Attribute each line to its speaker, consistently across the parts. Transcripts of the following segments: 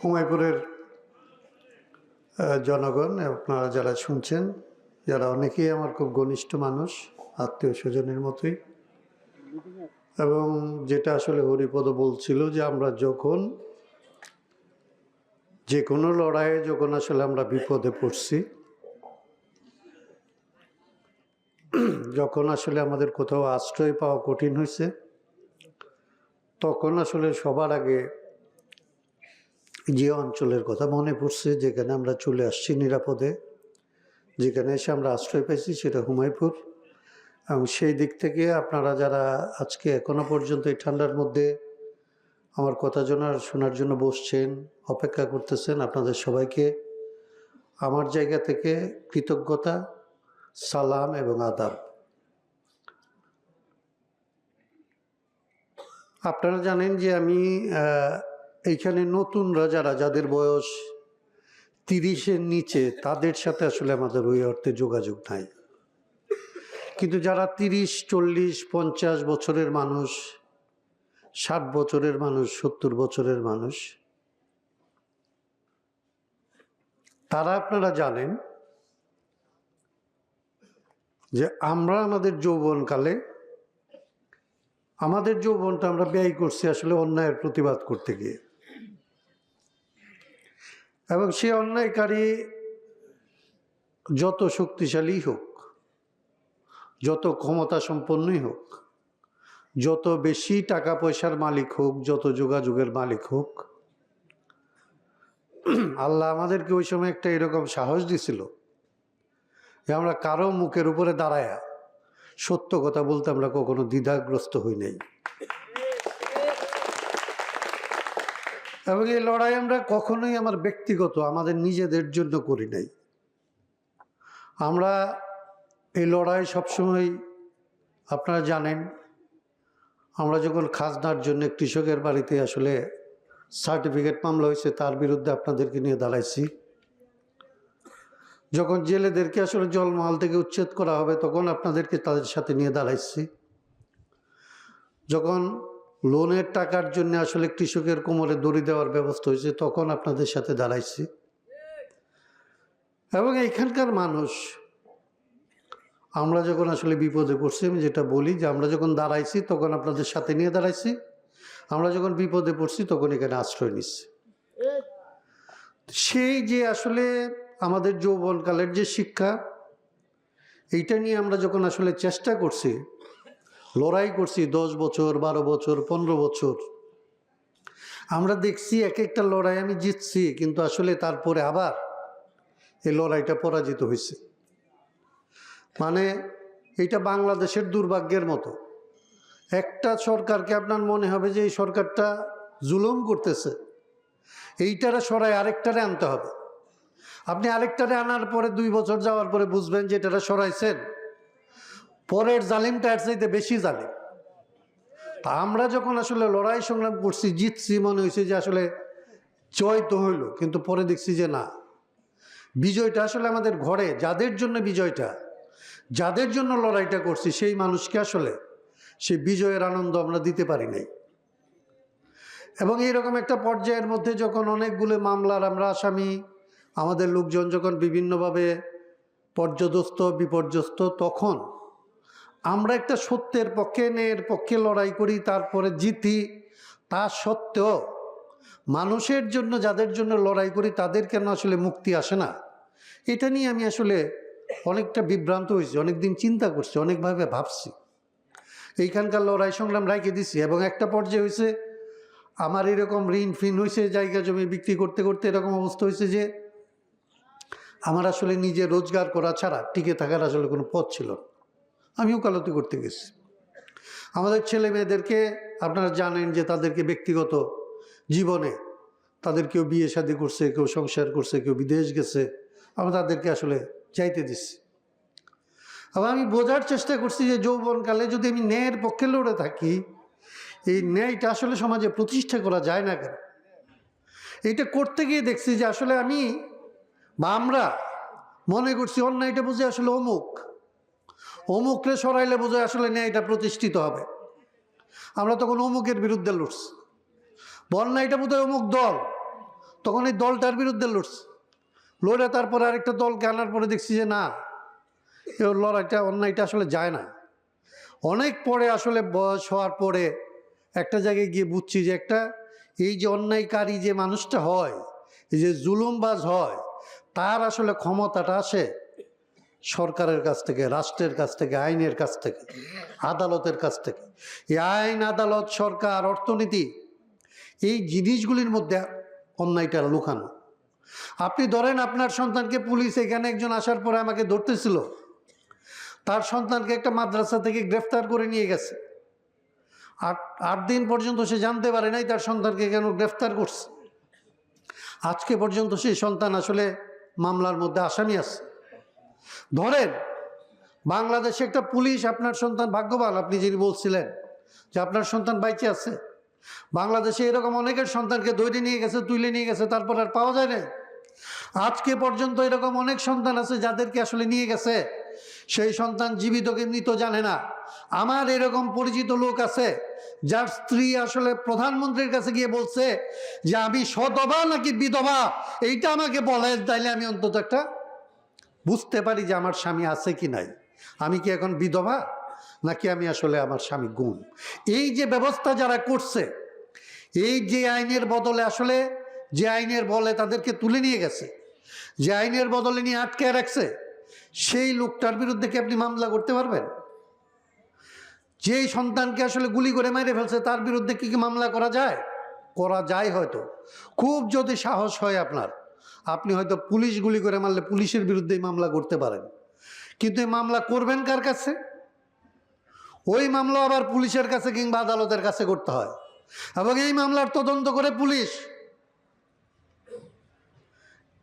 Speaker 1: কুমাইপুরের জনগণ, আপনারা যারা শুনছেন, যারা অনেকেই আমার খুব ঘনিষ্ঠ মানুষ, আত্মীয় স্বজনের মতোই, এবং যেটা আসলে হরিপদ বলছিল যে আমরা যখন, যে কোনো লড়াইয়ে যখন আসলে আমরা বিপদে পড়ছি, যখন আসলে আমাদের কোথাও আশ্রয় পাওয়া কঠিন হয়েছে, তখন আসলে সবার আগে যে অঞ্চলের কথা মনে পড়ছে, যেখানে আমরা চলে আসছি নিরাপদে, যেখানে এসে আমরা আশ্রয় পেয়েছি সেটা হুমায়পুর এবং সেই দিক থেকে আপনারা যারা আজকে এখনও পর্যন্ত এই ঠান্ডার মধ্যে আমার কথা শোনার শোনার জন্য বসছেন, অপেক্ষা করতেছেন, আপনাদের সবাইকে আমার জায়গা থেকে কৃতজ্ঞতা, সালাম এবং আদাব। আপনারা জানেন যে আমি এইখানে নতুনরা যারা যাদের বয়স তিরিশের নিচে, তাদের সাথে আসলে আমাদের ওই অর্থে যোগাযোগ নাই। কিন্তু যারা তিরিশ, চল্লিশ, পঞ্চাশ বছরের মানুষ, ষাট বছরের মানুষ, সত্তর বছরের মানুষ, তারা আপনারা জানেন যে আমরা আমাদের যৌবনকালে, আমাদের যৌবনটা আমরা ব্যয় করছি আসলে অন্যায়ের প্রতিবাদ করতে গিয়ে। এবং সে অন্যায়কারী যত শক্তিশালী হোক, যত ক্ষমতা সম্পন্নই হোক, যত বেশি টাকা পয়সার মালিক হোক, যত যোগাযোগের মালিক হোক, আল্লাহ আমাদেরকে ওই সময় একটা এরকম সাহস দিছিল যে আমরা কারও মুখের উপরে দাঁড়ায়া সত্য কথা বলতে আমরা কখনো দ্বিধাগ্রস্ত হই নাই। এবং এই লড়াই আমরা কখনোই আমার ব্যক্তিগত, আমাদের নিজেদের জন্য করি নাই। আমরা এই লড়াই সবসময়, আপনারা জানেন, আমরা যখন খাজনার জন্য কৃষকের বাড়িতে আসলে সার্টিফিকেট মামলা হয়েছে, তার বিরুদ্ধে আপনাদেরকে নিয়ে দাঁড়াইছি। যখন জেলেদেরকে আসলে জলমহল থেকে উচ্ছেদ করা হবে, তখন আপনাদেরকে তাদের সাথে নিয়ে দাঁড়াইছি। যখন লোনের টাকার জন্য আসলে কৃষকের কোমরে দড়ি দেওয়ার ব্যবস্থা হয়েছে, তখন আপনাদের সাথে দাঁড়াইছি। এবং এখানকার মানুষ, আমরা যখন আসলে বিপদে পড়ছি, আমি যেটা বলি যে আমরা যখন দাঁড়াইছি, তখন আপনাদের সাথে নিয়ে দাঁড়াইছি। আমরা যখন বিপদে পড়ছি, তখন এখানে আশ্রয় নিচ্ছি। সেই যে আসলে আমাদের যৌবনকালের যে শিক্ষা, এইটা নিয়ে আমরা যখন আসলে চেষ্টা করছি লড়াই করছি দশ বছর, বারো বছর, পনেরো বছর। আমরা দেখছি এক একটা লড়াই আমি জিতছি, কিন্তু আসলে তারপরে আবার এই লড়াইটা পরাজিত হয়েছে। মানে এটা বাংলাদেশের দুর্ভাগ্যের মতো। একটা সরকারকে আপনার মনে হবে যে এই সরকারটা জুলুম করতেছে, এইটারে সরাই আরেকটারে আনতে হবে। আপনি আরেকটারে আনার পরে দুই বছর যাওয়ার পরে বুঝবেন যে এটারে সরাইছেন। পরের জালিমটা এর চাইতে বেশি জালিম। তা আমরা যখন আসলে লড়াই সংগ্রাম করছি, জিতছি, মনে হয়েছে যে আসলে জয় তো হইল, কিন্তু পরে দেখছি যে না। বিজয়টা আসলে আমাদের ঘরে, যাদের জন্য বিজয়টা, যাদের জন্য লড়াইটা করছি, সেই মানুষকে আসলে সেই বিজয়ের আনন্দ আমরা দিতে পারি নাই। এবং এইরকম একটা পর্যায়ের মধ্যে যখন অনেকগুলো মামলার আমরা আসামি, আমাদের লোকজন যখন বিভিন্নভাবে পর্যদস্ত, বিপর্যস্ত, তখন আমরা একটা সত্যের পক্ষে, ন্যায়ের পক্ষে লড়াই করি, তারপরে জিতি। তা সত্ত্বেও মানুষের জন্য, যাদের জন্য লড়াই করি, তাদের কেন আসলে মুক্তি আসে না? এটা নিয়ে আমি আসলে অনেকটা বিভ্রান্ত হয়েছি, অনেকদিন চিন্তা করছি, অনেকভাবে ভাবছি। এইখানকার লড়াই সংগ্রাম রাইখে দিছি, এবং একটা পর্যায়ে হয়েছে, আমার এরকম ঋণ ফিন হয়েছে, জায়গা জমি বিক্রি করতে করতে এরকম অবস্থা হয়েছে যে, আমার আসলে নিজে রোজগার করা ছাড়া টিকে থাকার আসলে কোনো পথ ছিল না। আমি ওকালতি করতে গেছি। আমাদের ছেলে মেয়েদেরকে আপনারা জানেন যে তাদেরকে ব্যক্তিগত জীবনে তাদের কেউ বিয়ে শাদী করছে, কেউ সংসার করছে, কেউ বিদেশ গেছে, আমরা তাদেরকে আসলে চাইতে দিচ্ছি আবার আমি বোঝার চেষ্টা করছি যে যৌবনকালে যদি আমি ন্যায়ের পক্ষে লড়ে থাকি, এই ন্যায়টা আসলে সমাজে প্রতিষ্ঠা করা যায় না কেন? এইটা করতে গিয়ে দেখছি যে আসলে আমি বা আমরা মনে করছি অন্যায়টা বুঝে আসলে অমুক। অমুকরে সরাইলে বোঝে আসলে ন্যায়টা প্রতিষ্ঠিত হবে। আমরা তখন অমুকের বিরুদ্ধে লড়ছি। বন্যায়টা বোধহয় অমুক দল, তখন এই দলটার বিরুদ্ধে লড়ছে। লড়ে তারপরে আরেকটা দলকে আনার পরে দেখছি যে না, এ লড়াইটা, অন্যায়টা আসলে যায় না। অনেক পরে আসলে বয়স হওয়ার পরে একটা জায়গায় গিয়ে বুঝছি যে একটা, এই যে অন্যায়কারী যে মানুষটা হয়, এই যে জুলুমবাজ হয়, তার আসলে ক্ষমতাটা আসে। সরকারের কাছ থেকে, রাষ্ট্রের কাছ থেকে, আইনের কাছ থেকে, আদালতের কাছ থেকে। এই আইন, আদালত, সরকার, অর্থনীতি, এই জিনিসগুলির মধ্যে অন্যায়টা লুকানো। আপনি ধরেন আপনার সন্তানকে পুলিশ এখানে একজন আসার পরে আমাকে ধরতেছিল। তার সন্তানকে একটা মাদ্রাসা থেকে গ্রেফতার করে নিয়ে গেছে। আট আট দিন পর্যন্ত সে জানতে পারে নাই তার সন্তানকে কেন গ্রেফতার করছে। আজকে পর্যন্ত সেই সন্তান আসলে মামলার মধ্যে আসামি আছে। ধরেন, বাংলাদেশে একটা পুলিশ আপনার সন্তান ভাগ্যবান, আপনি যিনি বলছিলেন যে আপনার সন্তান বাইচে আছে। বাংলাদেশে এরকম অনেকের সন্তানকে ধরে নিয়ে গেছে, তুলে নিয়ে গেছে, তারপর আর পাওয়া যায় না আজকে পর্যন্ত এরকম অনেক সন্তান আছে যাদেরকে আসলে নিয়ে গেছে। সেই সন্তান জীবিত কি মৃত জানে না। আমার এরকম পরিচিত লোক আছে, যার স্ত্রী আসলে প্রধানমন্ত্রীর কাছে গিয়ে বলছে যে, আমি সদবা নাকি বিধবা? এইটা আমাকে বলে, তাইলে আমি অন্তত একটা বুঝতে পারি যে আমার স্বামী আছে কি নাই। আমি কি এখন বিধবা? নাকি আমি আসলে আমার স্বামী গুম এই যে ব্যবস্থা যারা করছে, এই যে আইনের বদলে আসলে যে আইনের বলে তাদেরকে তুলে নিয়ে গেছে, যে আইনের বদলে নিয়ে আটকে রাখছে, সেই লোকটার বিরুদ্ধে কি আপনি মামলা করতে পারবেন? যেই সন্তানকে আসলে গুলি করে মেরে ফেলছে, তার বিরুদ্ধে কি কি মামলা করা যায়? করা যায় হয়তো। খুব যদি সাহস হয় আপনার আপনি হয়তো পুলিশ গুলি করে মারলে পুলিশের বিরুদ্ধেই মামলা করতে পারেন। কিন্তু এই মামলা করবেন কার কাছে? ওই মামলা আবার পুলিশের কাছে কিংবা আদালতের কাছে করতে হয়। এবং এই মামলার তদন্ত করে পুলিশ।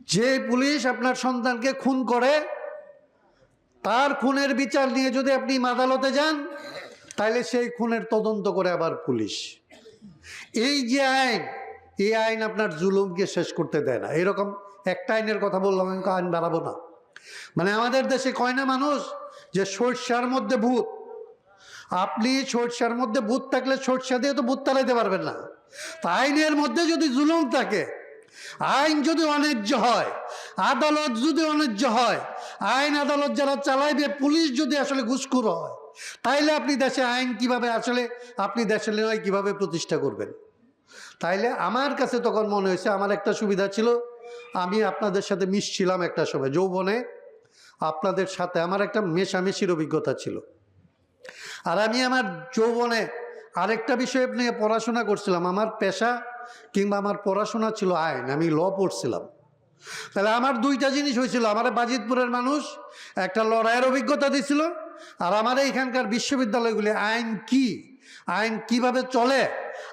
Speaker 1: যে পুলিশ আপনার সন্তানকে খুন করে, তার খুনের বিচার নিয়ে যদি আপনি আদালতে যান তাহলে সেই খুনের তদন্ত করে আবার পুলিশ। এই যে আইন, এই আইন আপনার জুলুমকে শেষ করতে দেয় না। এরকম একটা আইনের কথা বললাম, আমি আইন বাড়াবো না। মানে আমাদের দেশে কয় না মানুষ? যে সর্ষার মধ্যে ভূত। আপনি সর্ষার মধ্যে ভূত থাকলে সর্ষা দিয়ে তো ভূত তালাইতে পারবেন না। তা আইনের মধ্যে যদি জুলুম থাকে, আইন যদি অন্যায্য হয়, আদালত যদি অন্যায্য হয়, আইন আদালত যারা চালাইবে, পুলিশ যদি আসলে ঘুষখুর হয়, তাইলে আপনি দেশে আইন কীভাবে আসলে, আপনি দেশে নয় কীভাবে প্রতিষ্ঠা করবেন? তাইলে আমার কাছে তখন মনে হয়েছে, আমার একটা সুবিধা ছিল আমি আপনাদের সাথে মিশছিলাম একটা সময়, যৌবনে। আপনাদের সাথে আমার একটা মেশামেশির অভিজ্ঞতা ছিল। আর আমি আমার যৌবনে আরেকটা বিষয় নিয়ে পড়াশোনা করছিলাম, আমার পেশা কিংবা আমার পড়াশোনা ছিল আইন, আমি ল পড়ছিলাম। তাহলে আমার দুইটা জিনিস হয়েছিল, আমার বাজিতপুরের মানুষ একটা লড়াইয়ের অভিজ্ঞতা দিছিল, আর আমার এইখানকার বিশ্ববিদ্যালয়গুলি আইন কি, আইন কীভাবে চলে,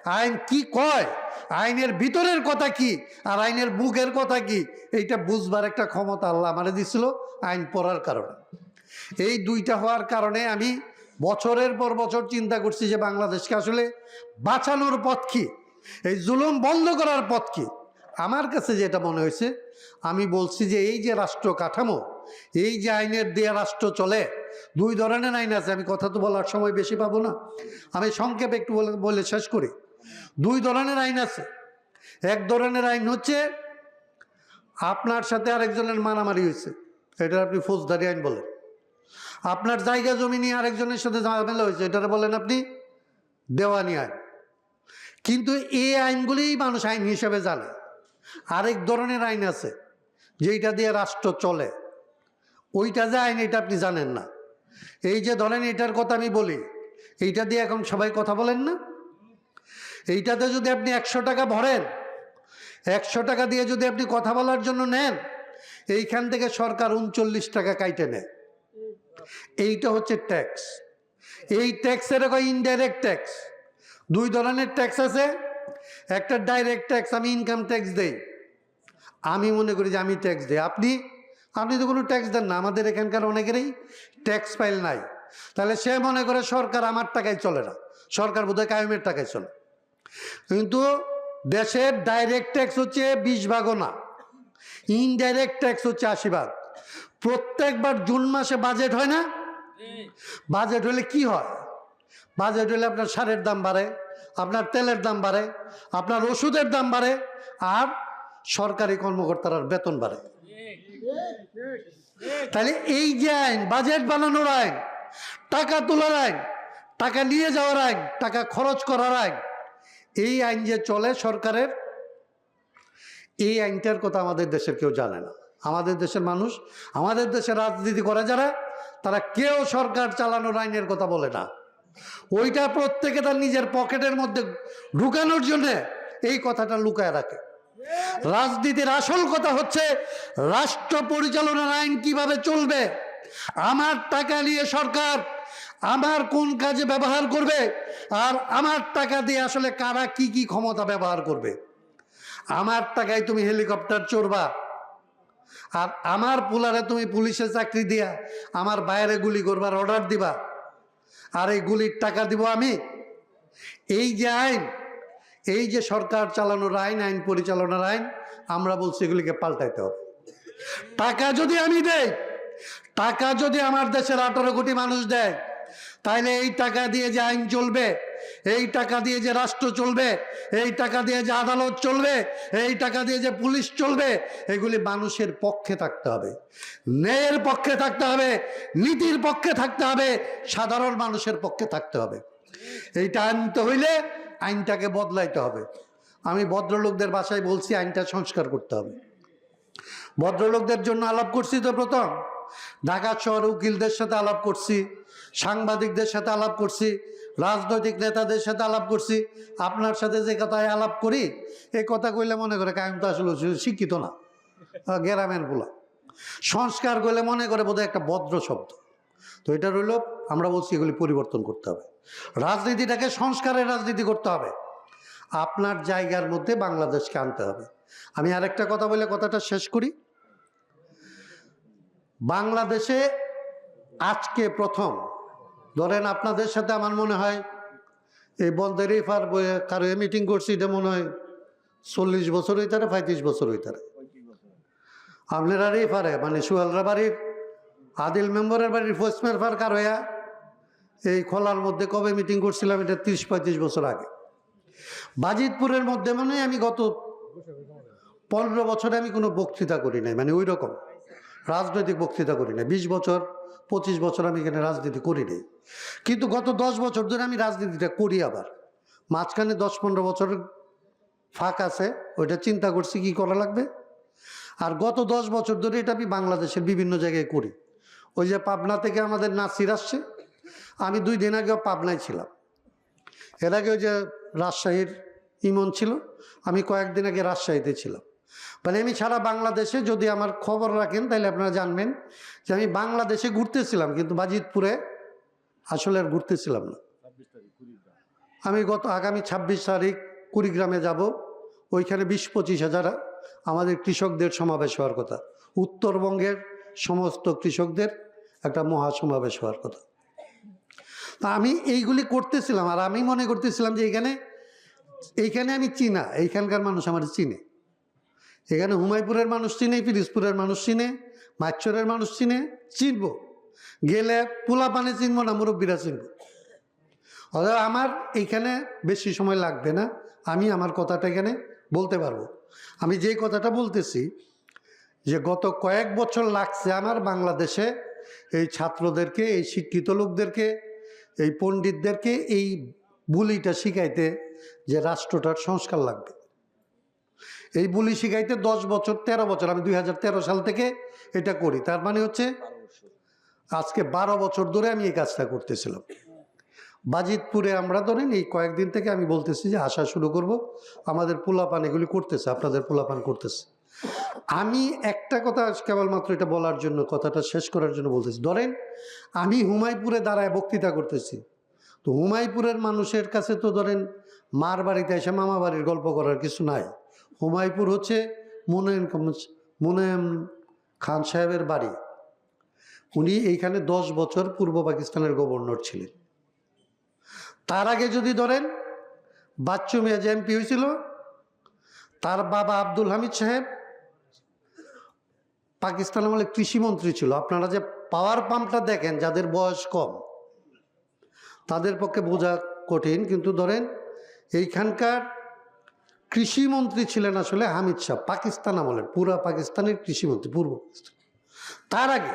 Speaker 1: আইন কি কয় আইনের ভিতরের কথা কি? আর আইনের বুকের কথা কি? এইটা বুঝবার একটা ক্ষমতা আল্লাহ আমারে দিছিল আইন পড়ার কারণে। এই দুইটা হওয়ার কারণে আমি বছরের পর বছর চিন্তা করছি যে বাংলাদেশকে আসলে বাঁচানোর পথ কি? এই জুলুম বন্ধ করার পথ কি? আমার কাছে যেটা মনে হয়েছে, আমি বলছি যে এই যে রাষ্ট্র কাঠামো, এই যে আইনের দেয়া রাষ্ট্র চলে, দুই ধরনের আইন আছে, আমি কথা তো বলার সময় বেশি পাবো না। আমি সংক্ষেপে একটু বলে বলে শেষ করি। দুই ধরনের আইন আছে। এক ধরনের আইন হচ্ছে আপনার সাথে আরেকজনের মারামারি হয়েছে। এটা আপনি ফৌজদারি আইন বলেন। আপনার জায়গা জমি নিয়ে আরেকজনের সাথে ঝামেলা হয়েছে, এটারে বলেন আপনি দেওয়ানি আইন। কিন্তু এই আইনগুলিই মানুষ আইন হিসেবে জানে। আরেক ধরনের আইন আছে, যেইটা দিয়ে রাষ্ট্র চলে। ওইটা যে আইন, এটা আপনি জানেন না। এই যে ধরেন, এটার কথা আমি বলি, এইটা দিয়ে এখন সবাই কথা বলেন না? এইটাতে যদি আপনি একশো টাকা ভরেন, একশো টাকা দিয়ে যদি আপনি কথা বলার জন্য নেন, এইখান থেকে সরকার উনচল্লিশ টাকা কাইটে নেয়। এইটা হচ্ছে ট্যাক্স। এই ট্যাক্স ট্যাক্সের ইনডাইরেক্ট ট্যাক্স? দুই ধরনের ট্যাক্স আছে। একটা ডাইরেক্ট ট্যাক্স, আমি ইনকাম ট্যাক্স দেই। আমি মনে করি যে আমি ট্যাক্স দিই। আপনি আপনি তো কোনো ট্যাক্স দেন না, আমাদের এখানকার অনেকেরই ট্যাক্স ফাইল নাই। তাহলে সে মনে করে সরকার আমার টাকায় চলে না। সরকার বোধহয় কায়েমের টাকায় চলে। কিন্তু দেশের ডাইরেক্ট ট্যাক্স হচ্ছে বিশ ভাগও না। ইনডাইরেক্ট ট্যাক্স হচ্ছে আশি ভাগ। প্রত্যেকবার জুন মাসে বাজেট হয় না? বাজেট হলে কি হয়? বাজেট হলে আপনার সারের দাম বাড়ে, আপনার তেলের দাম বাড়ে, আপনার ওষুধের দাম বাড়ে, আর সরকারি কর্মকর্তার বেতন বাড়ে। তাহলে এই যে আইন বাজেট বানানোর আইন, টাকা তোলার আইন, টাকা নিয়ে যাওয়ার আইন, টাকা খরচ করার আইন এই আইন যে চলে সরকারের, এই আইনটার কথা আমাদের দেশের কেউ জানে না। আমাদের দেশের মানুষ, আমাদের দেশে রাজনীতি করে যারা, তারা কেউ সরকার চালানোর আইনের কথা বলে না। ওইটা প্রত্যেকে তার নিজের পকেটের মধ্যে ঢুকানোর জন্য এই কথাটা লুকায় রাখে। রাজনীতির আসল কথা হচ্ছে, রাষ্ট্র পরিচালনার আইন কীভাবে চলবে, আমার টাকা নিয়ে সরকার আমার কোন কাজে ব্যবহার করবে? আর আমার টাকা দিয়ে আসলে কারা কি কি ক্ষমতা ব্যবহার করবে? আমার টাকায় তুমি হেলিকপ্টার চড়বা। আর আমার পুলারে তুমি পুলিশে চাকরি দিয়া আমার বাইরে গুলি করবার অর্ডার দিবা। আর এই গুলির টাকা দিব আমি। এই যে আইন, এই যে সরকার চালানোর আইন আইন পরিচালনার আইন, আমরা বলছি এগুলিকে পাল্টাইতে হবে। টাকা যদি আমি দেই, টাকা যদি আমার দেশের আঠারো কোটি মানুষ দেয় তাহলে এই টাকা দিয়ে যে আইন চলবে, এই টাকা দিয়ে যে রাষ্ট্র চলবে, এই টাকা দিয়ে যে আদালত চলবে, এই টাকা দিয়ে যে পুলিশ চলবে, এগুলি মানুষের পক্ষে থাকতে হবে। ন্যায়ের পক্ষে থাকতে হবে, নীতির পক্ষে থাকতে হবে, সাধারণ মানুষের পক্ষে থাকতে হবে। এইটা আনতে হইলে আইনটাকে বদলাইতে হবে। আমি ভদ্রলোকদের বাসায় বলছি আইনটা সংস্কার করতে হবে। ভদ্রলোকদের জন্য আলাপ করছি তো প্রথম। ঢাকা শহর উকিলদের সাথে আলাপ করছি, সাংবাদিকদের সাথে আলাপ করছি, রাজনৈতিক নেতাদের সাথে আলাপ করছি, আপনার সাথে যে কথায় আলাপ করি এই কথা কইলে মনে করে কায়ম তো আসলে শিক্ষিত না গ্রামেরগুলা সংস্কার করলে মনে করে বোধহয় একটা ভদ্র শব্দ। তো এটা রইল, আমরা বলছি এগুলি পরিবর্তন করতে হবে। রাজনীতিটাকে সংস্কারের রাজনীতি করতে হবে। আপনার জায়গার মধ্যে বাংলাদেশকে আনতে হবে। আমি আরেকটা কথা বলে কথাটা শেষ করি। বাংলাদেশে আজকে প্রথম। ধরেন আপনাদের সাথে আমার মনে হয়, এই বন্ধের রেফার বইয়ে কারও মিটিং করছি এটা মনে হয় চল্লিশ বছর হইতারে পঁয়ত্রিশ বছর হইতারে আপনারা রেফারে মানে সুয়ালরা বাড়ির, আদিল মেম্বরের বাড়ির ফোর্স মেরফার কার হইয়া এই খোলার মধ্যে কবে মিটিং করছিলাম এটা তিরিশ, পঁয়ত্রিশ বছর আগে। বাজিতপুরের মধ্যে মানে আমি গত পনেরো বছরে আমি কোনো বক্তৃতা করি নাই মানে ওই রকম। রাজনৈতিক বক্তৃতা করি না বিশ বছর, পঁচিশ বছর আমি এখানে রাজনীতি করি নাই। কিন্তু গত দশ বছর ধরে আমি রাজনীতিটা করি আবার। মাঝখানে দশ পনেরো বছর ফাঁক আছে, ওইটা চিন্তা করছি কি করা লাগবে? আর গত দশ বছর ধরে এটা আমি বাংলাদেশের বিভিন্ন জায়গায় করি। ওই যে পাবনা থেকে আমাদের নাসির আসছে। আমি দুই দিন আগেও পাবনায় ছিলাম। এর আগে ওই যে রাজশাহীর ইমন ছিল। আমি কয়েকদিন আগে রাজশাহীতে ছিলাম। মানে আমি সারা বাংলাদেশে যদি আমার খবর রাখেন তাহলে আপনারা জানবেন যে আমি বাংলাদেশে ঘুরতেছিলাম কিন্তু বাজিতপুরে আসলে আর ঘুরতেছিলাম না। আমি গত আগামী ছাব্বিশ তারিখ কুড়িগ্রামে যাব ওইখানে বিশ পঁচিশ হাজার আমাদের কৃষকদের সমাবেশ হওয়ার কথা। উত্তরবঙ্গের সমস্ত কৃষকদের একটা মহাসমাবেশ হওয়ার কথা। তা আমি এইগুলি করতেছিলাম আর আমি মনে করতেছিলাম যে এখানে এইখানে আমি চিনা এইখানকার মানুষ আমার চিনে। এখানে হুমায়পুরের মানুষ চিনে, পিরিজপুরের মানুষ চিনে মাচ্চরের মানুষ চিনে, চিনবো। গেলে পোলা পানে চিনবো না, মুরব্বীরা চিনবো। অর্থাৎ আমার এইখানে বেশি সময় লাগবে না, আমি আমার কথাটা এখানে বলতে পারব। আমি যে কথাটা বলতেছি, যে গত কয়েক বছর লাগছে আমার বাংলাদেশে এই ছাত্রদেরকে, এই শিক্ষিত লোকদেরকে, এই পণ্ডিতদেরকে এই বুলিটা শিখাইতে যে রাষ্ট্রটার সংস্কার লাগবে। এই বুলি শিখাইতে দশ বছর ১৩ বছর আমি দুই হাজার তেরো সাল থেকে এটা করি। তার মানে হচ্ছে আজকে বারো বছর ধরে আমি এই কাজটা করতেছিলাম। বাজিতপুরে আমরা ধরেন এই কয়েকদিন থেকে আমি বলতেছি যে আসা শুরু করব। আমাদের পোলাপান এগুলি করতেছে আপনাদের পোলাপান করতেছে। আমি একটা কথা কেবলমাত্র এটা বলার জন্য কথাটা শেষ করার জন্য বলতেছি। ধরেন আমি হুমায়পুরে দাঁড়ায় বক্তৃতা করতেছি। তো হুমায়পুরের মানুষের কাছে তো ধরেন মার বাড়িতে এসে মামা বাড়ির গল্প করার কিছু নাই। হুমায়পুর হচ্ছে মুনায়ম কাম- মুনায়ম খান সাহেবের বাড়ি। উনি এইখানে দশ বছর পূর্ব পাকিস্তানের গভর্নর ছিলেন। তার আগে যদি ধরেন, বাচ্চু মিয়া যে এমপি হয়েছিল, তার বাবা আব্দুল হামিদ সাহেব পাকিস্তান আমলে কৃষিমন্ত্রী ছিল। আপনারা যে পাওয়ার পাম্পটা দেখেন, যাদের বয়স কম, তাদের পক্ষে বোঝা কঠিন, কিন্তু ধরেন, এইখানকার কৃষিমন্ত্রী ছিলেন আসলে হামিদ শাহ, পাকিস্তান আমলের, পুরা পাকিস্তানের কৃষিমন্ত্রী, পূর্ব পাকিস্তান। তার আগে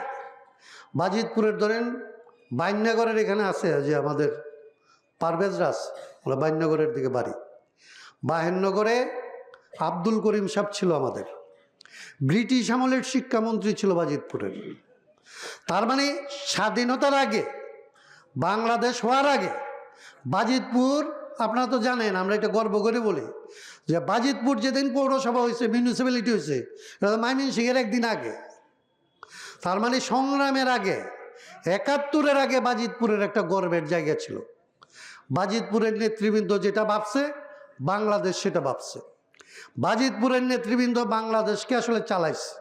Speaker 1: বাজিতপুরের ধরেন বাইন্যাগরের এখানে আছে যে আমাদের পারভেজ রাস আমরা বাইন্যাগরের দিকে বাড়ি। বাহেন্নগরে আব্দুল করিম সাহেব ছিল আমাদের। ব্রিটিশ আমলের শিক্ষামন্ত্রী ছিল বাজিতপুরের। তার মানে স্বাধীনতার আগে, বাংলাদেশ হওয়ার আগে বাজিতপুর, আপনারা তো জানেন, আমরা এটা গর্ব করে বলি যে বাজিতপুর যেদিন পৌরসভা হয়েছে মিউনিসিপ্যালিটি হয়েছে মাইমিন সিংয়ের একদিন আগে। তার মানে সংগ্রামের আগে, একাত্তরের আগে বাজিতপুরের একটা গর্বের জায়গা ছিল। বাজিতপুরের নেতৃবৃন্দ যেটা ভাবছে, বাংলাদেশ সেটা ভাবছে। বাজিতপুরের নেতৃবৃন্দ বাংলাদেশকে আসলে চালাইছে।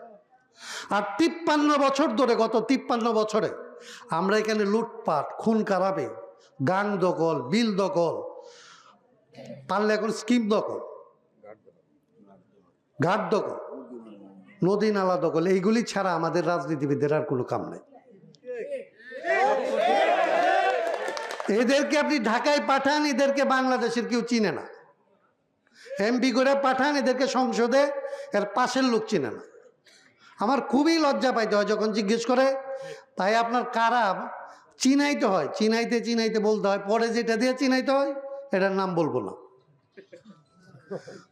Speaker 1: আর তিপ্পান্ন বছর ধরে, গত তিপ্পান্ন বছরে, আমরা এখানে লুটপাট, খুন কারাবে গাং দখল, বিল দখল, পারলে এখন স্কিম দখল। ঘাট দখল, নদী নালা দখল, এইগুলি ছাড়া আমাদের রাজনীতিবিদদের আর কোনো কাম নাই। এদেরকে আপনি ঢাকায় পাঠান, এদেরকে বাংলাদেশের কেউ চিনে না। এমপি করে পাঠান, এদেরকে সংসদে এর পাশের লোক চিনে না। আমার খুবই লজ্জা পাইতে হয় যখন জিজ্ঞেস করে, তাই আপনার কারা? চিনাইতে হয়, চিনাইতে চিনাইতে বলতে হয়, পরে যেটা দিয়ে চিনাইতে হয়, এটার নাম বলব না।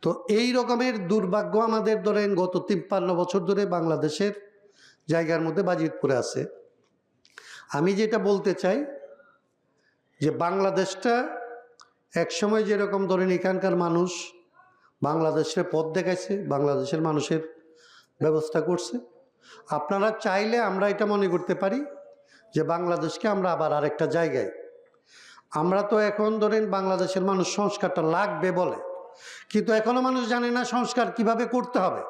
Speaker 1: তো এই রকমের দুর্ভাগ্য আমাদের ধরেন গত তিপ্পান্ন বছর ধরে বাংলাদেশের জায়গার মধ্যে বাজিতপুরে আছে। আমি যেটা বলতে চাই যে বাংলাদেশটা একসময় যেরকম ধরেন এখানকার মানুষ বাংলাদেশের পথ দেখাইছে, বাংলাদেশের মানুষের ব্যবস্থা করছে। আপনারা চাইলে আমরা এটা মনে করতে পারি যে বাংলাদেশকে আমরা আবার আরেকটা জায়গায়। আমরা তো এখন ধরেন বাংলাদেশের মানুষ সংস্কারটা লাগবে বলে কিন্তু এখনও মানুষ জানে না সংস্কার কীভাবে করতে হবে।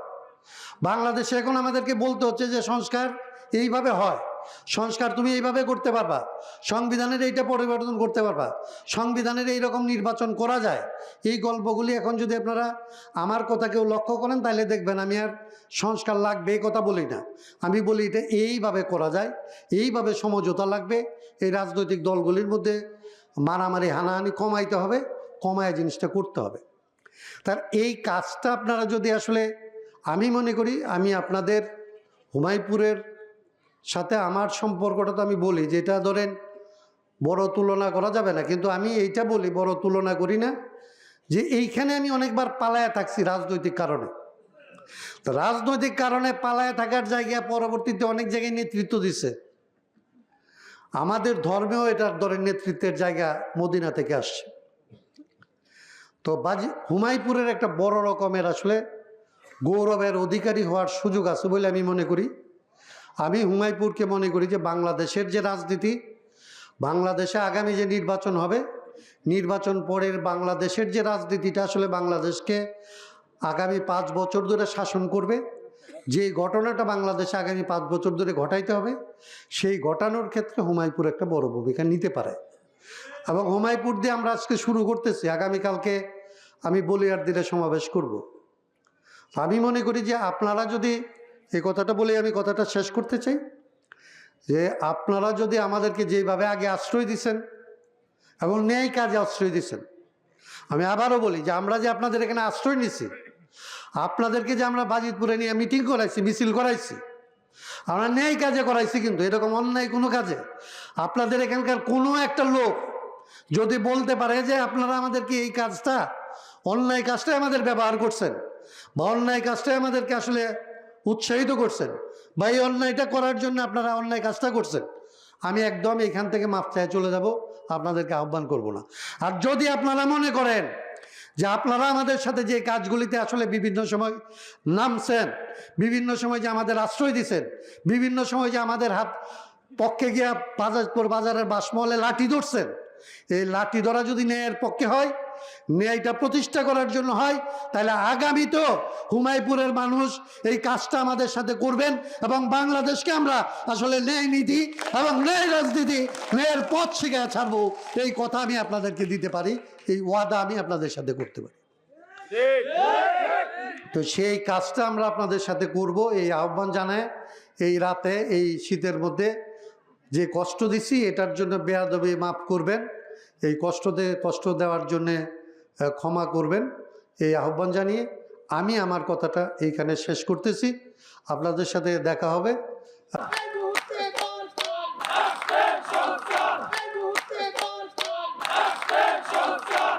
Speaker 1: বাংলাদেশে এখন আমাদেরকে বলতে হচ্ছে যে সংস্কার এইভাবে হয়। সংস্কার তুমি এইভাবে করতে পারবা। সংবিধানের এইটা পরিবর্তন করতে পারবা। সংবিধানের এই রকম নির্বাচন করা যায়। এই গল্পগুলি এখন যদি আপনারা আমার কথা কেউ লক্ষ্য করেন, তাহলে দেখবেন আমি আর সংস্কার লাগবে এই কথা বলি না। আমি বলি এটা এইভাবে করা যায়। এইভাবে সমঝোতা লাগবে। এই রাজনৈতিক দলগুলির মধ্যে মারামারি, হানাহানি কমাইতে হবে। কমায় জিনিসটা করতে হবে। তার এই কাজটা আপনারা যদি আসলে আমি মনে করি, আমি আপনাদের হুমায়পুরের সাথে আমার সম্পর্কটা তো আমি বলি, যেটা ধরেন বড় তুলনা করা যাবে না। কিন্তু আমি এইটা বলি, বড় তুলনা করি না, যে এইখানে আমি অনেকবার পালায়া থাকছি রাজনৈতিক কারণে। রাজনৈতিক কারণে পালায়া থাকার জায়গায় পরবর্তীতে অনেক জায়গায় নেতৃত্ব দিছে। আমাদের ধর্মেও এটার ধরেন নেতৃত্বের জায়গা মদিনা থেকে আসছে। তো বাজি হুমায়পুরের একটা বড় রকমের আসলে গৌরবের অধিকারী হওয়ার সুযোগ আছে বলে আমি মনে করি। আমি হুমায়পুরকে মনে করি যে বাংলাদেশের যে রাজনীতি, বাংলাদেশে আগামী যে নির্বাচন হবে, নির্বাচন পরের বাংলাদেশের যে রাজনীতিটা আসলে বাংলাদেশকে আগামী পাঁচ বছর ধরে শাসন করবে যে ঘটনাটা বাংলাদেশে আগামী পাঁচ বছর ধরে ঘটাইতে হবে, সেই ঘটানোর ক্ষেত্রে হুমায়পুর একটা বড় ভূমিকা নিতে পারে। এবং হুমায়পুর দিয়ে আমরা আজকে শুরু করতেছি। আগামীকালকে আমি বলিয়ার দিনে সমাবেশ করব। আমি মনে করি যে আপনারা যদি এই কথাটা বলে আমি কথাটা শেষ করতে চাই, যে আপনারা যদি আমাদেরকে যেভাবে আগে আশ্রয় দিছেন এবং ন্যায় কাজে আশ্রয় দিছেন, আমি আবারও বলি যে আমরা যে আপনাদের এখানে আশ্রয় নিছি, আপনাদেরকে যে আমরা বাজিতপুরে নিয়ে মিটিং করাইছি, মিছিল করাইছি, আমরা ন্যায় কাজে করাইছি কিন্তু, এরকম অন্যায় কোনো কাজে আপনাদের এখানকার কোনো একটা লোক যদি বলতে পারে যে আপনারা আমাদেরকে এই কাজটা অন্যায় কাজটাই আমাদের ব্যবহার করছেন বা অন্যায় কাজটাই আমাদেরকে আসলে উৎসাহিত করছেন বা এই অন্যায়টা করার জন্য আপনারা অন্যায় কাজটা করছেন। আমি একদম এখান থেকে মাপ চায় চলে যাব, আপনাদেরকে আহ্বান করব না। আর যদি আপনারা মনে করেন যে আপনারা আমাদের সাথে যে কাজগুলিতে আসলে বিভিন্ন সময় নামছেন, বিভিন্ন সময় যে আমাদের আশ্রয় দিছেন, বিভিন্ন সময় যে আমাদের হাত পক্ষে গিয়া বাজারপুর বাজারের বাসমহলে লাঠি ধরছেন, এই লাঠি ধরা যদি ন্যায়ের পক্ষে হয় ন্যায়টা প্রতিষ্ঠা করার জন্য হয়, তাহলে আগামী তো হুমায়পুরের মানুষ এই কাজটা আমাদের সাথে করবেন এবং বাংলাদেশকে আমরা আসলে ন্যায় নীতি এবং ন্যায় রাজনীতি, ন্যায়ের পথ শিখায় ছাড়বো, এই কথা আমি আপনাদেরকে দিতে পারি, এই ওয়াদা আমি আপনাদের সাথে করতে পারি। তো সেই কাজটা আমরা আপনাদের সাথে করব, এই আহ্বান জানায়, এই রাতে, এই শীতের মধ্যে যে কষ্ট দিছি, এটার জন্য বেয়াদবি মাফ করবেন, এই কষ্ট কষ্ট দেওয়ার জন্যে ক্ষমা করবেন। এই আহ্বান জানিয়ে আমি আমার কথাটা এইখানে শেষ করতেছি। আপনাদের সাথে দেখা হবে।